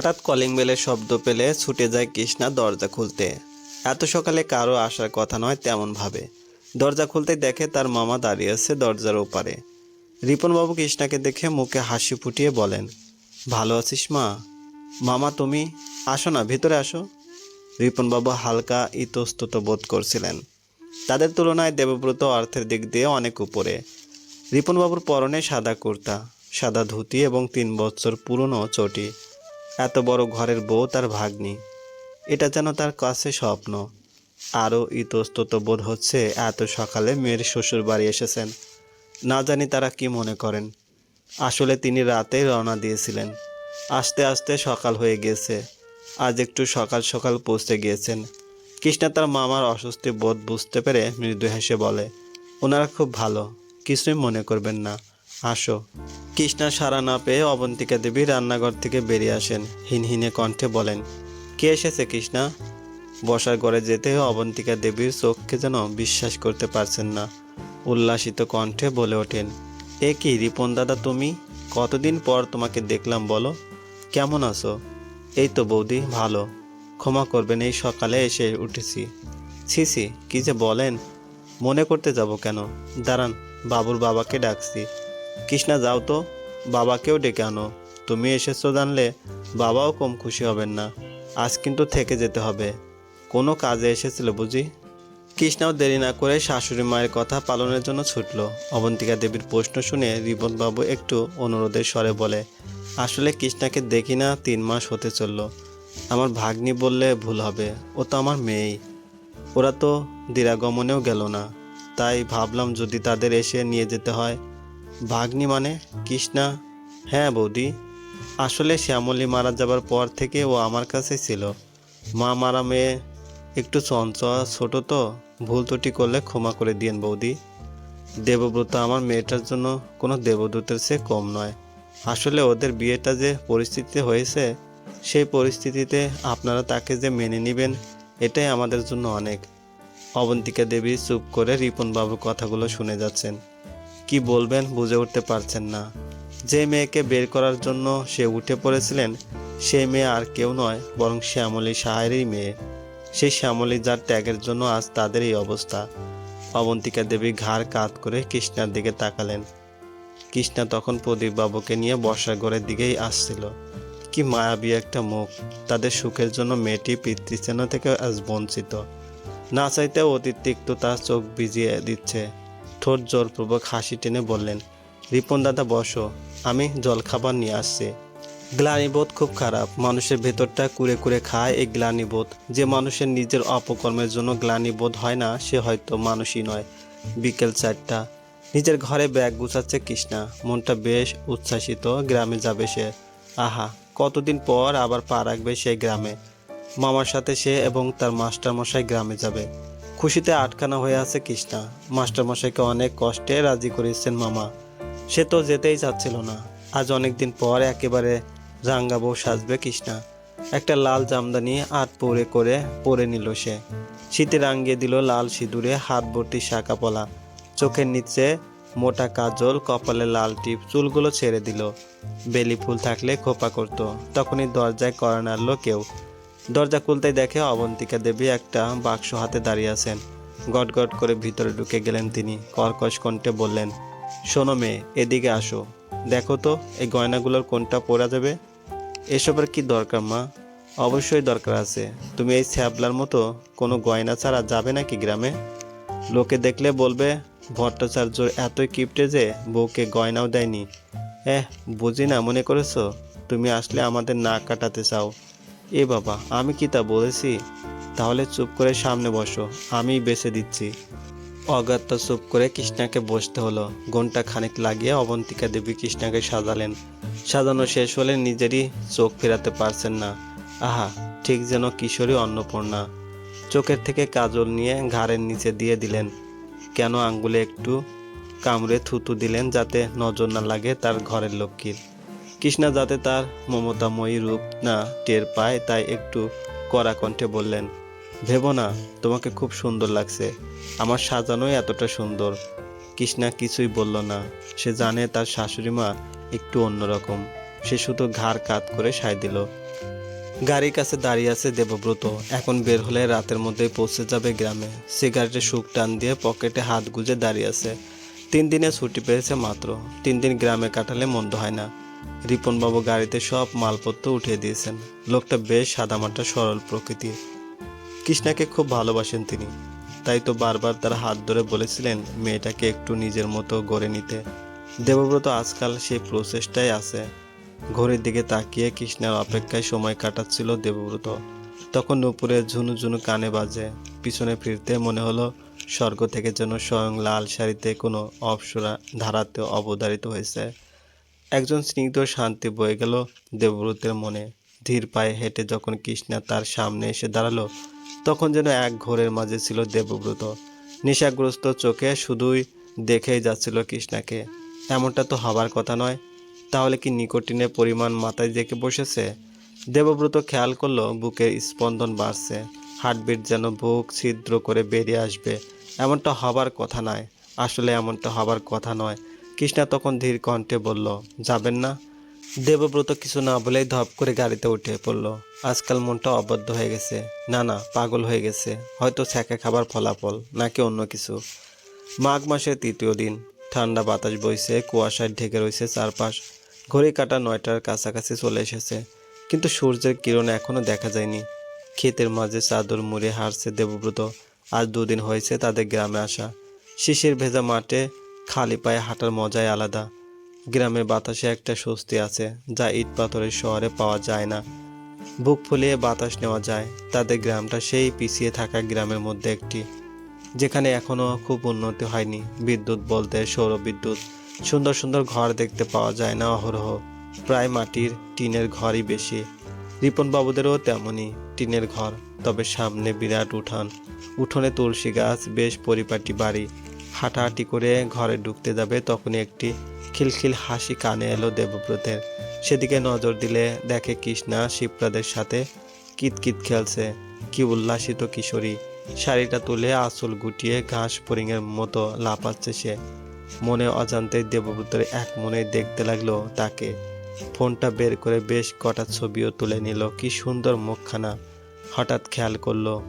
হঠাৎ কলিং বেলের শব্দ পেলে ছুটে যায় কৃষ্ণা দরজা খুলতে। এত সকালে কারও আসার কথা নয় তেমন ভাবে। দরজা খুলতে দেখে তার মামা দাঁড়িয়ে আছে দরজার ওপারে। রিপনবাবু কৃষ্ণাকে দেখে মুখে হাসি ফুটিয়ে বলেন, ভালো আছিস মা? মামা তুমি? আসো না, ভিতরে আসো। রিপনবাবু হালকা ইতস্তত বোধ করছিলেন। তাদের তুলনায় দেবব্রত অর্থের দিক দিয়ে অনেক উপরে। রিপনবাবুর পরনে সাদা কুর্তা, সাদা ধুতি এবং তিন বছর পুরনো চটি। এত বড় ঘরের বউ তার ভাগ্নি। এটা যেন তার কাছে স্বপ্ন। আরও ইতস্তত বোধ হচ্ছে এত সকালে মেয়ের শ্বশুর বাড়ি এসেছেন। না জানি তারা কি মনে করেন। আসলে তিনি রাতেই রওনা দিয়েছিলেন। আস্তে আস্তে সকাল হয়ে গেছে। আজ একটু সকাল সকাল পৌঁছে গিয়েছেন। কৃষ্ণা তার মামার অস্বস্তি বোধ বুঝতে পেরে মৃদু হেসে বলে, ওনারা খুব ভালো, কিছুই মনে করবেন না। আসো। কৃষ্ণা সারা না পেয়ে অবন্তিকা দেবী রান্নাঘর থেকে বেরিয়ে আসেন। হিনহিনে কণ্ঠে বলেন, কে এসেছে কৃষ্ণা? বসার ঘরে যেতে অবন্তিকা দেবীর চোখকে যেন বিশ্বাস করতে পারছেন না। উল্লাসিত কণ্ঠে বলে ওঠেন, এ কি রিপন দাদা তুমি? কতদিন পর তোমাকে দেখলাম বলো। কেমন আছো? এই তো বৌদি, ভালো। ক্ষমা করবেন, এই সকালে এসে উঠেছি। ছি ছি, কি যে বলেন? মনে করতে যাব কেন? দাঁড়ান, বাবুর বাবাকে ডাকছি। কৃষ্ণা, যাও তো, বাবাকেও ডেকে আনো। তুমি এসেছ জানলে বাবাও কম খুশি হবেন না। আজ কিন্তু থেকে যেতে হবে। কোনো কাজে এসেছিল বুঝি? কৃষ্ণাও দেরি না করে শাশুড়ি মায়ের কথা পালনের জন্য ছুটল। অবন্তিকা দেবীর প্রশ্ন শুনে রিবনবাবু একটু অনুরোধের স্বরে বলে, আসলে কৃষ্ণাকে দেখি না তিন মাস হতে চলল। আমার ভাগ্নি বললে ভুল হবে। ও তো আমার মেয়েই। ওরা তো দিরাগমনেও গেল না। তাই ভাবলাম যদি তাদের এসে নিয়ে যেতে হয় ভাগ্নি মানে? কৃষ্ণা? হ্যাঁ বৌদি। আসলে শ্যামলী মারা যাবার পর থেকে ও আমার কাছে ছিল। মা মারা মেয়ে একটু চঞ্চল, ছোট তো। ভুল ত্রুটি করলে ক্ষমা করে দিয়েন বৌদি। দেবব্রত আমার মেয়েটার জন্য কোনো দেবদূতের চেয়ে কম নয়। আসলে ওদের বিয়েটা যে পরিস্থিতিতে হয়েছে, সেই পরিস্থিতিতে আপনারা তাকে যে মেনে নেবেন, এটাই আমাদের জন্য অনেক। অবন্তিকা দেবী চুপ করে রিপন বাবুর কথাগুলো শুনে যাচ্ছেন। কি বলবেন বুঝে উঠতে পারছেন না। যে মেয়েকে বের করার জন্য সে উঠে পড়েছিলেন সেই মেয়ে আর কেউ নয়, বরং শ্যামলী সাহায়েরই মেয়ে। সেই শ্যামলী যার ত্যাগের জন্য আজ তাদের এই অবস্থা। অবন্তিকা দেবী ঘাড় কাত করে কৃষ্ণার দিকে তাকালেন। কৃষ্ণা তখন প্রদীপ বাবুকে নিয়ে ঘরের দিকেই আসছিল। কি মায়াবী একটা মুখ। তাদের সুখের জন্য মেয়েটি পিতৃস্থান থেকে আজ বঞ্চিত। না চাইতে অতীত তিক্ত তার চোখ ভিজিয়ে দিচ্ছে। ঠোঁট জোরপূর্বক হাসি টেনে বললেন, রিপন দাদা, বসো, আমি জলখাবার নিয়ে আসছি। গ্লানিবোধ খুব খারাপ। মানুষের ভেতরটা কুড়ে কুড়ে খায় এই গ্লানিবোধ যে মানুষের নিজের অপকর্মের জন্য গ্লানিবোধ হয় না, সে হয়তো মানুষই নয়। বিকেল চারটা। নিজের ঘরে ব্যাগ গুছাচ্ছে কৃষ্ণা। মনটা বেশ উচ্ছ্বাসিত, গ্রামে যাবে সে। আহা, কতদিন পর আবার পা রাখবে সেই গ্রামে। মামার সাথে সে এবং তার মাস্টারমশাই গ্রামে যাবে। খুশিতে আটখানা হয়ে আছে কৃষ্ণা। মাস্টারমশাইকে অনেক কষ্টে রাজি করেছেন মামা। সে তো যেতেই চাচ্ছিল না। আজ অনেকদিন পর একেবারে রাঙ্গাবো সাজবে কৃষ্ণা। একটা লাল জামদানি আট পরে করে পরে নিল সে। শীতে রাঙিয়ে দিল লাল সিঁদুরে হাত ভর্তি শাঁকা পলা। চোখের নিচে মোটা কাজল কপালে লাল টিপ চুলগুলো ছেড়ে দিল। বেলি ফুল থাকলে খোপা করতো। তখনই দরজায় করা নাড়লো কেউ। দরজা খুলতেই দেখে অবন্তিকা দেবী একটা বাক্স হাতে দাঁড়িয়ে আছেন। গট গট করে ভিতরে ঢুকে গেলেন তিনি। কর্কশ কণ্ঠে বললেন, শোনো মেয়ে, এদিকে আসো। দেখো তো, এই গয়নাগুলোর কোনটা পরা যাবে? এসবের কি দরকার মা? অবশ্যই দরকার আছে। তুমি এই ছ্যাবলার মতো কোনো গয়না ছাড়া যাবে নাকি গ্রামে? লোকে দেখলে বলবে, ভট্টাচার্য এতই কিপটে যে বউকে গয়নাও দেয়নি। হ্যাঁ বুঝি না, মনে করেছ? তুমি আসলে আমাদের নাক কাটাতে চাও। এ বাবা, আমি কি তা বলেছি? তাহলে চুপ করে সামনে বসো, আমিই বেছে দিচ্ছি। অগাত্য চুপ করে কৃষ্ণাকে বসতে হলো। ঘণ্টা খানিক লাগিয়ে অবন্তিকা দেবী কৃষ্ণাকে সাজালেন। সাজানো শেষ হলে নিজেরই চোখ ফেরাতে পারছেন না। আহা, ঠিক যেন কিশোরী অন্নপূর্ণা। চোখের থেকে কাজল নিয়ে ঘাড়ের নিচে দিয়ে দিলেন। কেন আঙ্গুলে একটু কামড়ে থুতু দিলেন যাতে নজর না লাগে তার ঘরের লক্ষ্মীর? কৃষ্ণা যাতে তার মমতাময়ী রূপ না টের পায়, তাই একটু কড়া কণ্ঠে বললেন, ভেবো না, তোমাকে খুব সুন্দর লাগছে। আমার সাজানোই এতটা সুন্দর কৃষ্ণা কিছুই বলল না। সে জানে তার শাশুড়ি মা একটু অন্যরকম। সে শুধু ঘাড় কাত করে সায় দিল, গাড়ির কাছে দাঁড়িয়ে আছে দেবব্রত। এখন বের হলে রাতের মধ্যেই পৌঁছে যাবে গ্রামে সিগারেটে সুখ টান দিয়ে পকেটে হাত গুজে দাঁড়িয়ে আছে। তিন দিনে ছুটি পেয়েছে মাত্র। তিন দিন গ্রামে কাটালে মন্দ হয় না। রিপনবাবু গাড়িতে সব মালপত্র উঠিয়ে দিয়েছেন। লোকটা বেশ সাদামাটা, সরল প্রকৃতির। কৃষ্ণাকে খুব ভালোবাসেন তিনি। তাই তো বারবার তার হাত ধরে বলেছিলেন মেয়েটাকে একটু নিজের মতো গড়ে নিতে। দেবব্রত আজকাল সেই প্রসেসটাই আছে। ঘড়ির দিকে তাকিয়ে কৃষ্ণার অপেক্ষায় সময় কাটাচ্ছিল দেবব্রত। তখন নুপুরের ঝুনু ঝুনু কানে বাজে। পিছনে ফিরতে মনে হলো স্বর্গ থেকে যেন স্বয়ং লাল শাড়িতে কোনো অপসরা ধারাতে অবধারিত হয়েছে। একজন স্নিগ্ধ শান্তি বয়ে গেল দেবব্রতের মনে। ধীর পায়ে হেঁটে যখন কৃষ্ণা তার সামনে এসে দাঁড়াল, তখন যেন এক ঘোরের মাঝে ছিল দেবব্রত। নেশাগ্রস্ত চোখে শুধুই দেখেই যাচ্ছিল কৃষ্ণাকে। এমনটা তো হবার কথা নয়। তাহলে কি নিকোটিনের পরিমাণ মাথায় দেখে বসেছে? দেবব্রত খেয়াল করল, বুকের স্পন্দন বাড়ছে। হার্টবিট যেন বুক ছিদ্র করে বেরিয়ে আসবে। এমনটা হবার কথা নয়। আসলে এমনটা হবার কথা নয়। কৃষ্ণা তখন ধীর কণ্ঠে বলল, যাবেন না। দেবব্রত কিছু না বলেই ধপ করে গাড়িতে উঠে পড়ল। আজকাল মনটা অবদ্ধ হয়ে গেছে। না না, পাগল হয়ে গেছে। হয়তো ছ্যাঁকা খাবার ফলাফল, নাকি অন্য কিছু। মাঘ মাসের তৃতীয় দিন, ঠান্ডা বাতাস বইছে কুয়াশায় ঢেকে রয়েছে চারপাশ। ঘড়ি কাটা নয়টার কাছাকাছি চলে এসেছে। কিন্তু সূর্যের কিরণ এখনও দেখা যায়নি। ক্ষেতের মাঝে চাদর মুড়ে হারছে দেবব্রত। আজ দুদিন হয়েছে তাদের গ্রামে আসা। শিশির ভেজা মাঠে খালি পায়ে হাঁটার মজাই আলাদা। গ্রামের বাতাসে একটা স্বস্তি আছে, যা ইট পাথরের শহরে পাওয়া যায় না। বুক ফুলিয়ে বাতাস নেওয়া যায় তাদের গ্রামটা সেই পিছিয়ে থাকা গ্রামের মধ্যে একটি, যেখানে এখনও খুব উন্নতি হয়নি। বিদ্যুৎ বলতে সৌর বিদ্যুৎ সুন্দর সুন্দর ঘর দেখতে পাওয়া যায় না অহরহ। প্রায় মাটির, টিনের ঘরই বেশি। রিপন বাবুদেরও তেমনই টিনের ঘর, তবে সামনে বিরাট উঠান। উঠোনে তুলসী গাছ, বেশ পরিপাটি বাড়ি। হাঁটাহাঁটি করে ঘরে ঢুকতে যাবে, তখনই একটি খিলখিল হাসি কানে এলো দেবব্রতের। সেদিকে নজর দিলে দেখে কৃষ্ণা শিবরাদের সাথে কিতকিত খেলছে। কি উল্লাসিত কিশোরী। শাড়িটা তুলে আঁচল গুটিয়ে ঘাস ফড়িংয়ের মতো লাফাচ্ছে সে। মনে অজান্তে দেবব্রতের এক মনে দেখতে লাগল তাকে। ফোনটা বের করে বেশ কটা ছবিও তুলে নিল। কি সুন্দর মুখখানা। হঠাৎ খেয়াল করল